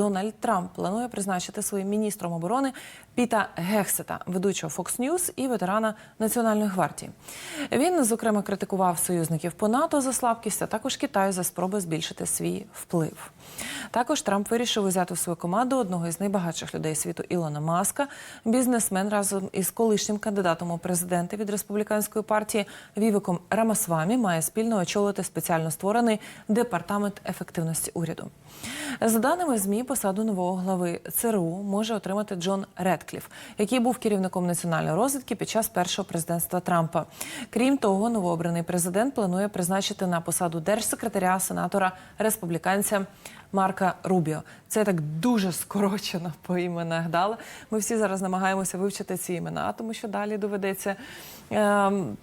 Дональд Трамп планує призначити своїм міністром оборони Піта Гексета, ведучого Fox News і ветерана Національної гвардії. Він зокрема критикував союзників по НАТО за слабкість, а також Китай за спроби збільшити свій вплив. Також Трамп вирішив взяти в свою команду одного із найбагатших людей світу Ілона Маска. Бізнесмен разом із колишнім кандидатом у президенти від республіканської партії Вівиком Рамасвамі має спільно очолити спеціально створений департамент ефективності уряду. За даними змі, посаду нового глави ЦРУ може отримати Джон Редкліф, який був керівником національної розвідки під час першого президентства Трампа. Крім того, новообраний президент планує призначити на посаду держсекретаря сенатора республіканця. Марка Рубіо. Це так дуже скорочено по іменах дала. Ми всі зараз намагаємося вивчити ці імена, тому що далі доведеться. ем,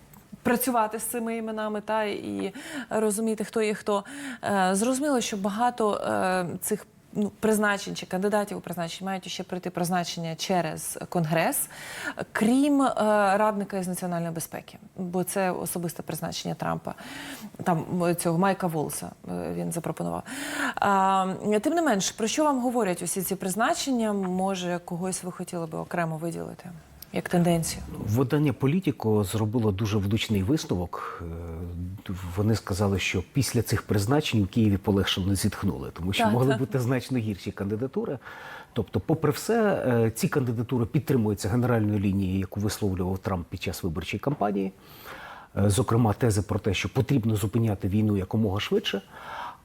Працювати з цими іменами та і розуміти, хто є хто. Е, Зрозуміло, що багато е, цих ну, призначень чи кандидатів у призначень мають ще пройти призначення через конгрес, крім е, радника із національної безпеки, бо це особисте призначення Трампа, там цього Майка Волса е, він запропонував. А, тим не менш, про що вам говорять усі ці призначення? Може, когось ви хотіли би окремо виділити як тенденцію? Видання Політіко зробило дуже влучний висновок. Вони сказали, що після цих призначень у Києві полегшено зітхнули, тому що Так, могли так. бути значно гірші кандидатури. Тобто, попри все, е, ці кандидатури підтримуються генеральною лінією, яку висловлював Трамп під час виборчої кампанії. Е, Зокрема, тези про те, що потрібно зупиняти війну якомога швидше.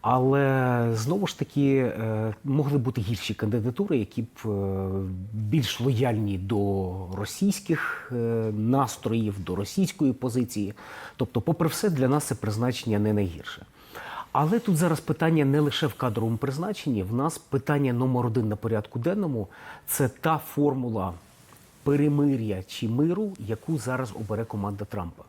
Але знову ж таки е, могли бути гірші кандидатури, які б е, більш лояльні до російських е, настроїв, до російської позиції. Тобто, попри все, для нас це призначення не найгірше. Але тут зараз питання не лише в кадровому призначенні. В нас питання номер один на порядку денному це та формула перемир'я чи миру, яку зараз обере команда Трампа.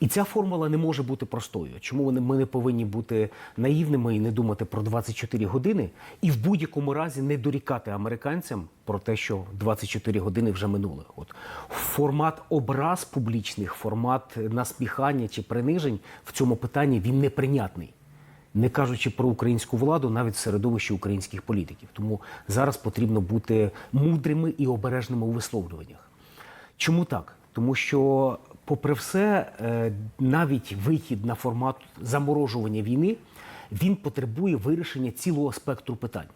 І ця формула не може бути простою. Чому ми не повинні бути наївними і не думати про 24 години, і в будь-якому разі не дорікати американцям про те, що 24 години вже минули. От формат образ публічних, формат насміхання чи принижень в цьому питанні він неприйнятний. Не кажучи про українську владу, навіть в середовищі українських політиків. Тому зараз потрібно бути мудрими і обережними у висловлюваннях. Чому так? Тому що, попри все, е, навіть вихід на формат заморожування війни він потребує вирішення цілого спектру питань.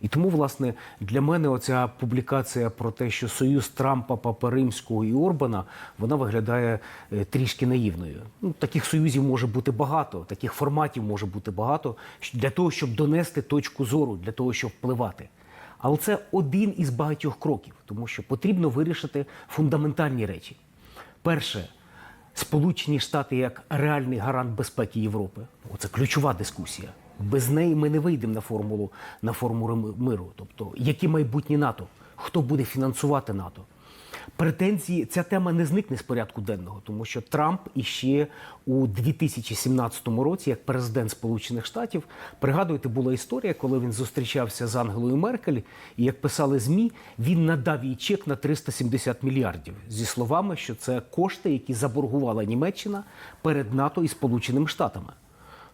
І тому, власне, для мене оця публікація про те, що союз Трампа, Папа Римського і Орбана, вона виглядає е, трішки наївною. Ну, таких союзів може бути багато, таких форматів може бути багато для того, щоб донести точку зору, для того, щоб впливати. Але це один із багатьох кроків, тому що потрібно вирішити фундаментальні речі. Перше, Сполучені Штати як реальний гарант безпеки Європи. Оце ключова дискусія. Без неї ми не вийдемо на формулу на формулу миру. Тобто, які майбутні НАТО, хто буде фінансувати НАТО. Претензії, ця тема не зникне з порядку денного, тому що Трамп іще у 2017 році, як президент Сполучених Штатів, пригадуєте, була історія, коли він зустрічався з Ангелою Меркель, і як писали змі, він надав їй чек на 370 мільярдів зі словами, що це кошти, які заборгувала Німеччина перед НАТО і Сполученими Штатами.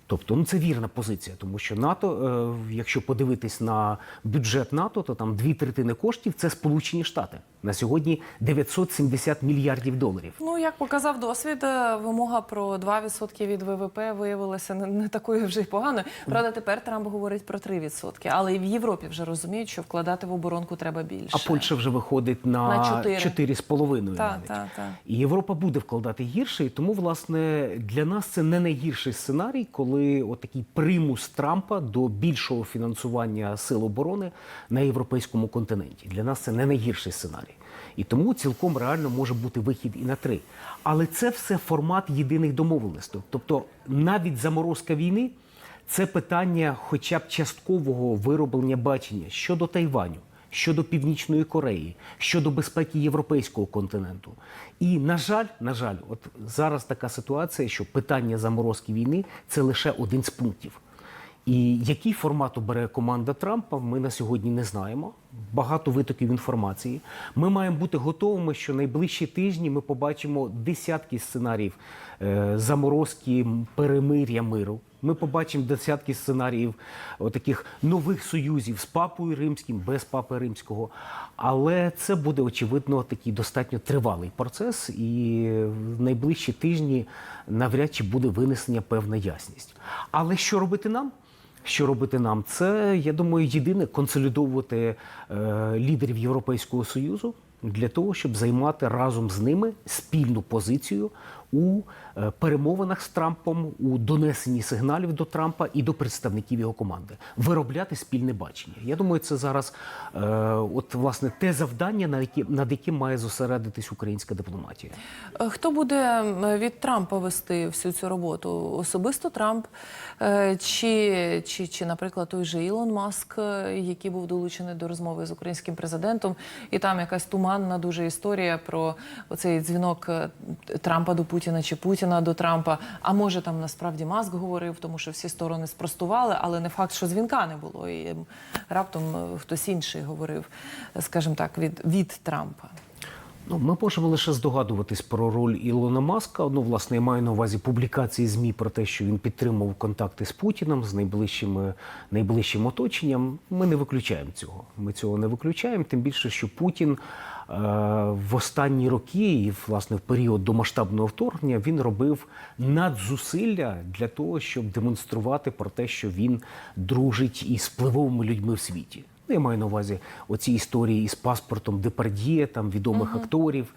Тобто, ну це вірна позиція, тому що НАТО, е, якщо подивитись на бюджет НАТО, то там дві третини коштів це Сполучені Штати. На сьогодні 970 мільярдів доларів. Ну, як показав досвід, е, вимога про 2% від ВВП виявилася не, такою вже й поганою. Правда, тепер Трамп говорить про 3%. Але і в Європі вже розуміють, що вкладати в оборонку треба більше. А Польща вже виходить на, На чотири. 4,5 Так, навіть. так, так. І Європа буде вкладати гірше, і тому, власне, для нас це не найгірший сценарій, коли отакий примус Трампа до більшого фінансування сил оборони на європейському континенті. Для нас це не найгірший сценарій. І тому цілком реально може бути вихід і на три. Але це все формат єдиних домовленостей. Тобто навіть заморозка війни це питання хоча б часткового вироблення бачення щодо Тайваню щодо Північної Кореї, щодо безпеки європейського континенту. І на жаль, на жаль, от зараз така ситуація, що питання заморозки війни це лише один з пунктів. І який формат обере команда Трампа, ми на сьогодні не знаємо. Багато витоків інформації. Ми маємо бути готовими, що найближчі тижні ми побачимо десятки сценаріїв е, заморозки, перемир'я миру. Ми побачимо десятки сценаріїв таких нових союзів з папою римським, без папи римського. Але це буде очевидно такий достатньо тривалий процес, і в найближчі тижні навряд чи буде винесення певна ясність. Але що робити нам? Що робити нам? Це я думаю, єдине консолідовувати е, лідерів Європейського союзу для того, щоб займати разом з ними спільну позицію у е, перемовинах з Трампом, у донесенні сигналів до Трампа і до представників його команди, виробляти спільне бачення. Я думаю, це зараз е, от власне те завдання, над яким, над яким має зосередитись українська дипломатія. Е, Хто буде від Трампа вести всю цю роботу? Особисто Трамп Е, чи, чи, чи, наприклад, той же Ілон Маск, який був долучений до розмови з українським президентом, і там якась туманна дуже історія про оцей дзвінок Трампа до Путіна чи Путіна до Трампа. А може там насправді Маск говорив, тому що всі сторони спростували, але не факт, що дзвінка не було. І раптом е, хтось інший говорив, скажімо так, від, від Трампа. Ну, ми можемо лише здогадуватись про роль Ілона Маска. Ну, власне, я маю на увазі публікації ЗМІ про те, що він підтримував контакти з Путіним, з найближчим, найближчим оточенням. Ми не виключаємо цього. Ми цього не виключаємо. Тим більше, що Путін в останні роки, і власне в період до масштабного вторгнення, він робив надзусилля для того, щоб демонструвати про те, що він дружить із впливовими людьми в світі. Ну, Я маю на увазі оці історії із паспортом Депардіє, там відомих акторів, е,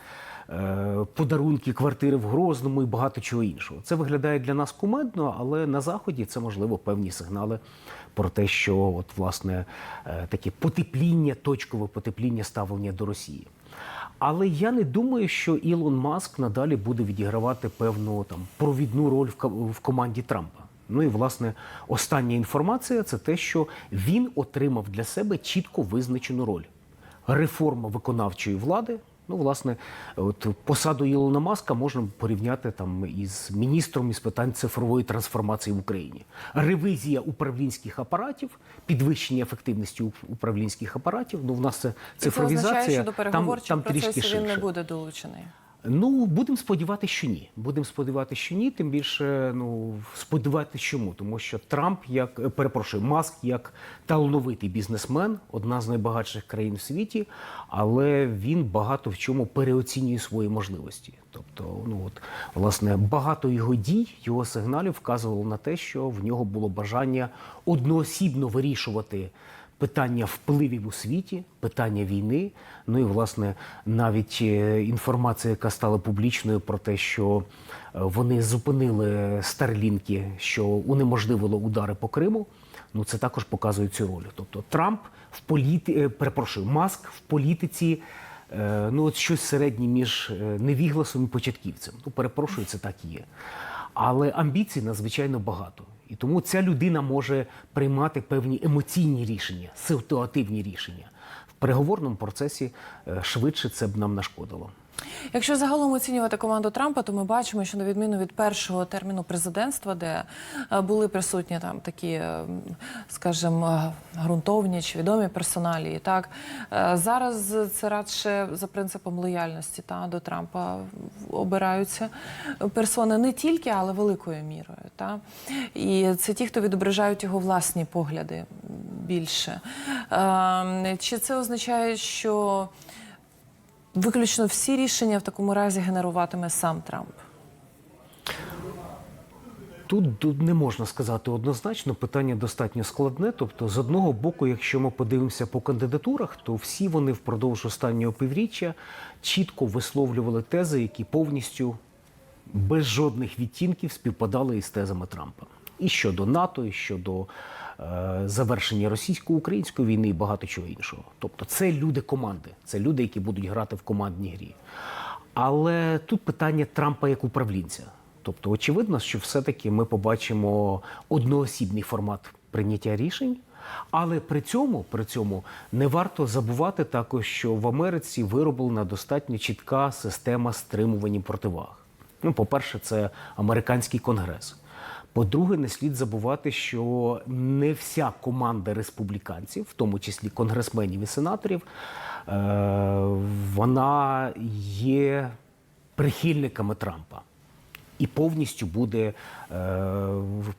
подарунки квартири в Грозному і багато чого іншого. Це виглядає для нас кумедно, але на заході це можливо певні сигнали про те, що от власне е, таке потепління, точкове потепління ставлення до Росії. Але я не думаю, що Ілон Маск надалі буде відігравати певну там провідну роль в команді Трампа. Ну і власне остання інформація це те, що він отримав для себе чітко визначену роль. Реформа виконавчої влади. Ну, власне, от посаду Ілона Маска можна порівняти там із міністром із питань цифрової трансформації в Україні. Ревизія управлінських апаратів, підвищення ефективності управлінських апаратів. Ну, в нас це цифровізація. Це означає, що до там, там трішки він не буде долучений. Ну, будемо сподіватися, що ні. Будемо сподіватися, що ні. Тим більше, ну сподіватися, чому? Тому що Трамп, як е, перепрошую, Маск як талановитий бізнесмен, одна з найбагатших країн в світі, але він багато в чому переоцінює свої можливості. Тобто, ну от власне багато його дій, його сигналів вказувало на те, що в нього було бажання одноосібно вирішувати питання впливів у світі, питання війни. Ну і власне навіть е, інформація, яка стала публічною про те, що е, вони зупинили старлінки, що унеможливило удари по Криму. Ну це також показує цю роль. Тобто Трамп в політи... е, перепрошую, Маск в політиці. Ну, от щось середнє між невігласом і початківцем. Ну, перепрошую, це так і є. Але амбіцій надзвичайно багато. І тому ця людина може приймати певні емоційні рішення, ситуативні рішення. В переговорному процесі е, швидше це б нам нашкодило. Якщо загалом оцінювати команду Трампа, то ми бачимо, що на відміну від першого терміну президентства, де е, були присутні там такі, е, скажімо, ґрунтовні чи відомі персоналії, так е, зараз це радше за принципом лояльності та до Трампа обираються персони не тільки, але великою мірою. Та і це ті, хто відображають його власні погляди більше. Е, Чи це означає, що Виключно всі рішення в такому разі генеруватиме сам Трамп. Тут, не можна сказати однозначно, питання достатньо складне. Тобто, з одного боку, якщо ми подивимося по кандидатурах, то всі вони впродовж останнього півріччя чітко висловлювали тези, які повністю без жодних відтінків співпадали із тезами Трампа. І щодо НАТО, і щодо завершення російсько-української війни і багато чого іншого. Тобто, це люди команди, це люди, які будуть грати в командній грі. Але тут питання Трампа як управлінця. Тобто, очевидно, що все-таки ми побачимо одноосібний формат прийняття рішень. Але при цьому, при цьому не варто забувати також, що в Америці вироблена достатньо чітка система стримування противаг. Ну, по-перше, це американський конгрес. По-друге, не слід забувати, що не вся команда республіканців, в тому числі конгресменів і сенаторів, е, вона є прихильниками Трампа. і повністю буде е,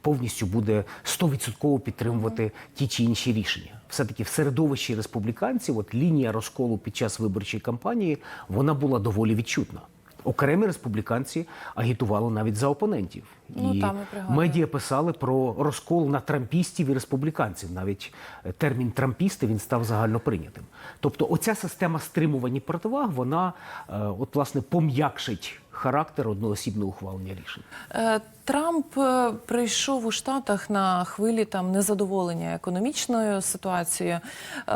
повністю буде 100% підтримувати ті чи інші рішення. Все таки в середовищі республіканців, от лінія розколу під час виборчої кампанії, вона була доволі відчутна. Окремі республіканці агітували навіть за опонентів. Ну, і там і медіа писали про розкол на трампістів і республіканців. Навіть е, термін трампісти він став загально прийнятим. Тобто, оця система стримувань і противаг, вона е, от власне пом'якшить характер одноосібного ухвалення рішень. Е, Трамп е, прийшов у Штатах на хвилі там незадоволення економічною ситуацією е,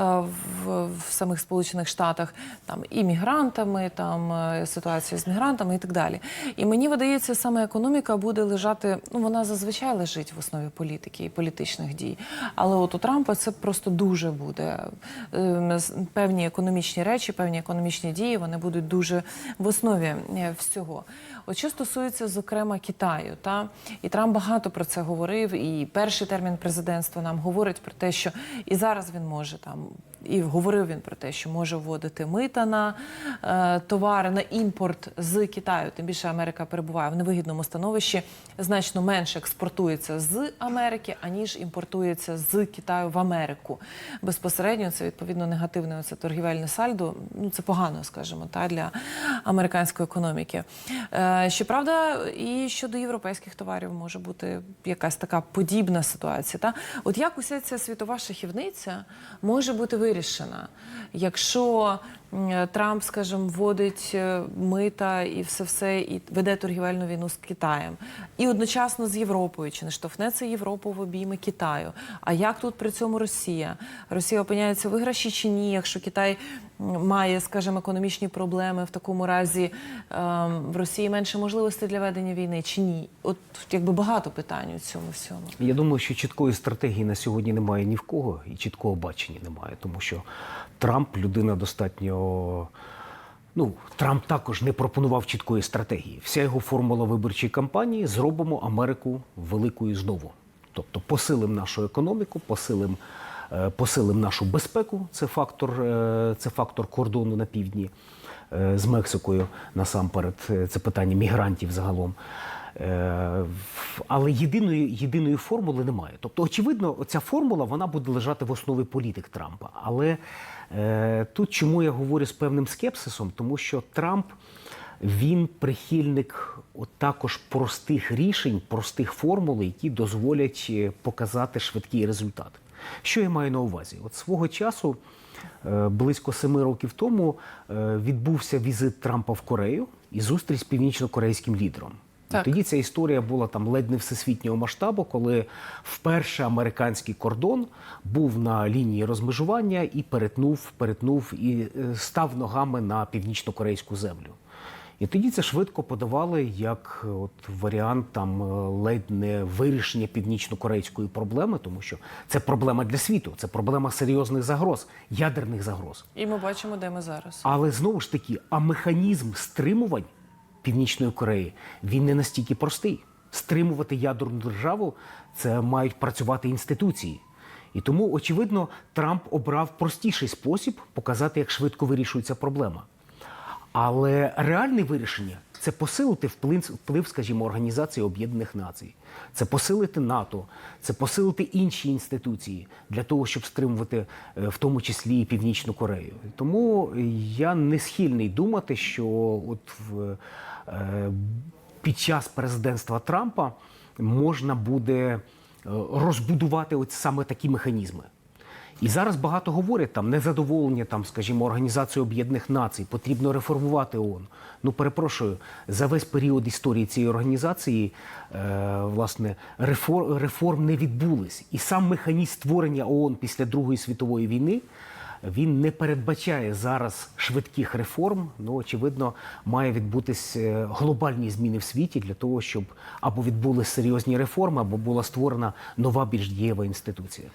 в, в самих Сполучених Штатах, там і мігрантами, там ситуація з мігрантами і так далі. І мені видається, саме економіка буде лежати. Ну вона зазвичай лежить в основі політики і політичних дій. Але от у Трампа це просто дуже буде е, певні економічні речі, певні економічні дії. Вони будуть дуже в основі е, всього. От що стосується, зокрема, Китаю, та і Трамп багато про це говорив. І перший термін президентства нам говорить про те, що і зараз він може там, і говорив він про те, що може вводити мита на е, товари на імпорт з Китаю. Тим більше Америка перебуває в невигідному становищі, значно менше експортується з Америки, аніж імпортується з Китаю в Америку. Безпосередньо це відповідно негативне оце торгівельне сальдо. Ну це погано, скажімо, та для американської економіки. Е, щоправда, і щодо європейських товарів може бути якась така подібна ситуація. Та от як уся ця світова шахівниця може бути вирішена, якщо Трамп, скажімо, вводить е, мита і все все і веде торгівельну війну з Китаєм, і одночасно з Європою, чи не штовхне це Європу в обійми Китаю? А як тут при цьому Росія? Росія опиняється в виграші чи ні? Якщо Китай має, скажімо, економічні проблеми, в такому разі ем, в Росії менше можливостей для ведення війни чи ні? От якби багато питань у цьому всьому. Я думаю, що чіткої стратегії на сьогодні немає ні в кого, і чіткого бачення немає, тому що Трамп людина достатньо. Ну, Трамп також не пропонував чіткої стратегії. Вся його формула виборчої кампанії зробимо Америку великою знову. Тобто посилимо нашу економіку, посилимо е, посилим нашу безпеку. Це фактор, е, це фактор кордону на півдні е, з Мексикою насамперед. Це питання мігрантів загалом. Е, Але єдиної, єдиної формули немає. Тобто, очевидно, ця формула вона буде лежати в основі політик Трампа. Але е, тут чому я говорю з певним скепсисом, тому що Трамп він прихильник от також простих рішень, простих формул, які дозволять е, показати швидкий результат. Що я маю на увазі? От свого часу, е, близько семи років тому, відбувся візит Трампа в Корею і зустріч з північно-корейським лідером. І Так. Тоді ця історія була там ледь не всесвітнього масштабу, коли вперше американський кордон був на лінії розмежування і перетнув, перетнув і е, став ногами на північно-корейську землю. І тоді це швидко подавали як е, от варіант там е, ледь не вирішення північно-корейської проблеми, тому що це проблема для світу, це проблема серйозних загроз, ядерних загроз. І ми бачимо, де ми зараз. Але знову ж таки, а механізм стримувань Північної Кореї він не настільки простий. Стримувати ядерну державу це мають працювати інституції. І тому, очевидно, Трамп обрав простіший спосіб показати, як швидко вирішується проблема. Але реальне вирішення це посилити вплив, вплив, скажімо, Організації Об'єднаних Націй, це посилити НАТО, це посилити інші інституції для того, щоб стримувати е, в тому числі і Північну Корею. Тому я не схильний думати, що от в, під час президентства Трампа можна буде е, розбудувати от саме такі механізми. І зараз багато говорять там незадоволення, там, скажімо, Організації Об'єднаних Націй, потрібно реформувати ООН. Ну, перепрошую, за весь період історії цієї організації е, власне реформ, реформ не відбулись. І сам механізм створення ООН після Другої світової війни. Він не передбачає зараз швидких реформ. Ну очевидно, має відбутись е, глобальні зміни в світі для того, щоб або відбулись серйозні реформи, або була створена нова більш дієва інституція.